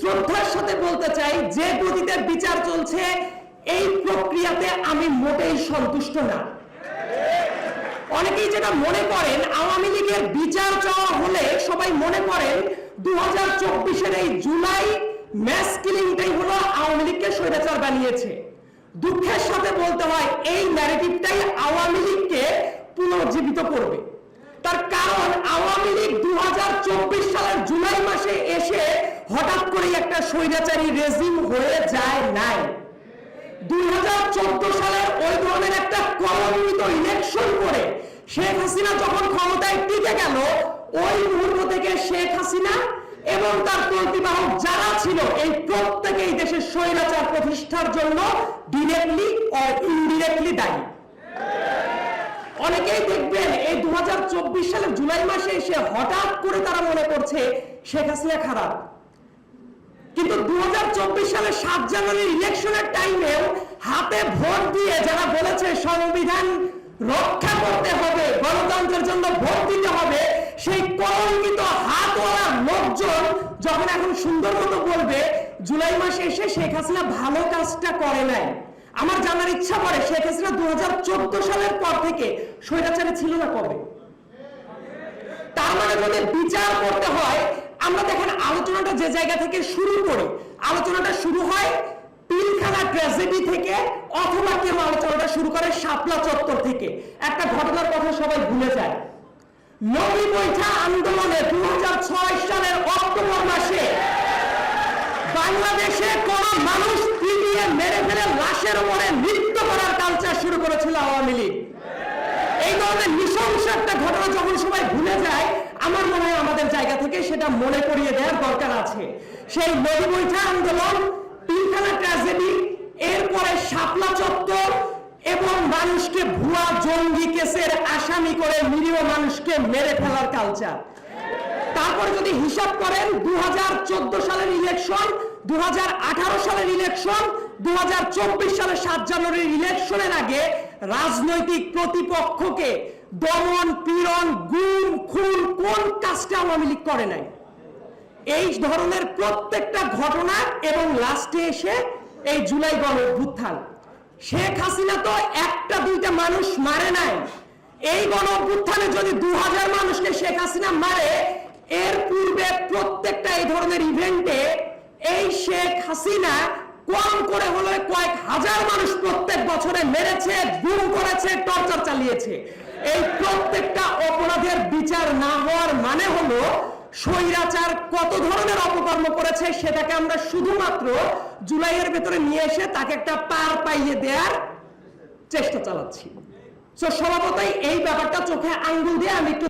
শ্রদ্ধার সাথে বলতে চাই, যে গতিতে বিচার চলছে, এই প্রক্রিয়াতে আমি মোটেই সন্তুষ্ট না। অনেকেই যেটা মনে করেন, আওয়ামী লীগের বিচার চাওয়া হলে সবাই মনে করেন দু হাজার চব্বিশের এই জুলাই ম্যাস কিলিংটাই হলো আওয়ামী লীগকে স্বৈরাচার বানিয়েছে। দুঃখের সাথে বলতে হয়, এই ন্যারেটিভটাই আওয়ামী লীগকে পুনর্জীবিত করবে। তার কারণ, আওয়ামী লীগ দু হাজার চব্বিশ সালের জুলাই মাসে এসে হঠাৎ করে একটা স্বৈরাচারী রেজিম হয়ে যায় নাই। দুই সালের ওই ধরনের একটা ইলেকশন করে শেখ হাসিনা যখন ক্ষমতায় টিকে গেল, ওই মুহূর্ত থেকে শেখ হাসিনা এবং তার যারা ছিল, এই দেশের স্বৈরাচার প্রতিষ্ঠার জন্য ডিরেক্টলি ও ইনডিরেক্টলি দায়ী। অনেকেই দেখবেন এই দু হাজার চব্বিশ সালের জুলাই মাসে এসে হঠাৎ করে তারা মনে করছে শেখ হাসিনা খারাপ। কিন্তু দু সালের সাত জানুয়ারি ইলেকশনের টাইমেও হাতে ভোট দিয়ে যারা বলেছে সংবিধান রক্ষা করতে হবে, গণতন্ত্রের জন্য ভোট দিতে হবে, সেই কলঙ্কিত হাতওয়ালা লোকজন যখন এখন সুন্দর মতো বলবে, জুলাই মাসে এসে শেখ হাসিনা ভালো কাজটা করে নাই। আমার জানার ইচ্ছা করে শেখ হাসিনা দু হাজার চোদ্দ সালের পর থেকে স্বৈরাচারে ছিল না কবে? তার মানে যদি বিচার করতে হয় আমরা দেখেন আলোচনাটা যে জায়গা থেকে শুরু করি, আলোচনাটা শুরু হয় পিলখানা ট্র্যাজেডি থেকে অথবা কেউ আলোচনাটা শুরু করে শাপলা চত্বর থেকে। একটা ঘটনার কথা সবাই ভুলে যায়। নবী বৈঠা আন্দোলনে দু সালের অক্টোবর মাসে বাংলাদেশে কোন মানুষ পিটিয়ে মেরে ফেলে লাশের উপরে নৃত্য করার কালচার শুরু করেছিল আওয়ামী লীগ। এই ধরনের নৃশংস একটা ঘটনা যখন সবাই ভুলে যায় আমার মনে হয় আমাদের জায়গা থেকে সেটা মনে করিয়ে দেওয়ার দরকার আছে। সেই নদী বৈঠা আন্দোলন পিলখানা ট্র্যাজেডি এরপরে শাপলা চত্বর এবং মানুষকে ভুয়া জঙ্গি কেসের আসামি করে নিরীহ মানুষকে মেরে ফেলার কালচার তারপরে যদি হিসাব করেন দু হাজার চোদ্দ সালের ইলেকশন দু হাজার আঠারো সালের ইলেকশন দু হাজার চব্বিশ সালের সাত জানুয়ারির ইলেকশনের আগে রাজনৈতিক প্রতিপক্ষকে দমন, পীড়ন, গুম, খুন, কোন কাজটা আওয়ামী লীগ করে নাই? এই ধরনের প্রত্যেকটা ঘটনা এবং লাস্টে এসে এই জুলাই গণ অভ্যুত্থান। শেখ হাসিনা তো একটা, দুইটা মানুষ মারে নাই। এই গণ যদি দু হাজার মানুষকে শেখ হাসিনা মারে, এর পূর্বে প্রত্যেকটা এই ধরনের ইভেন্টে এই শেখ হাসিনা কম করে হলে কয়েক হাজার মানুষ প্রত্যেক বছরে মেরেছে, গুম করেছে টর্চার চালিয়েছে। এই প্রত্যেকটা অপরাধের বিচার না হওয়ার মানে হলো, স্বৈরাচার কত ধরনের অপকর্ম করেছে সেটাকে আমরা শুধুমাত্র জুলাইয়ের ভেতরে নিয়ে এসে তাকে একটা পার পাইয়ে দেওয়ার চেষ্টা চালাচ্ছি। তো স্বভাবতই এই ব্যাপারটা চোখে আঙ্গুল দিয়ে আমি একটু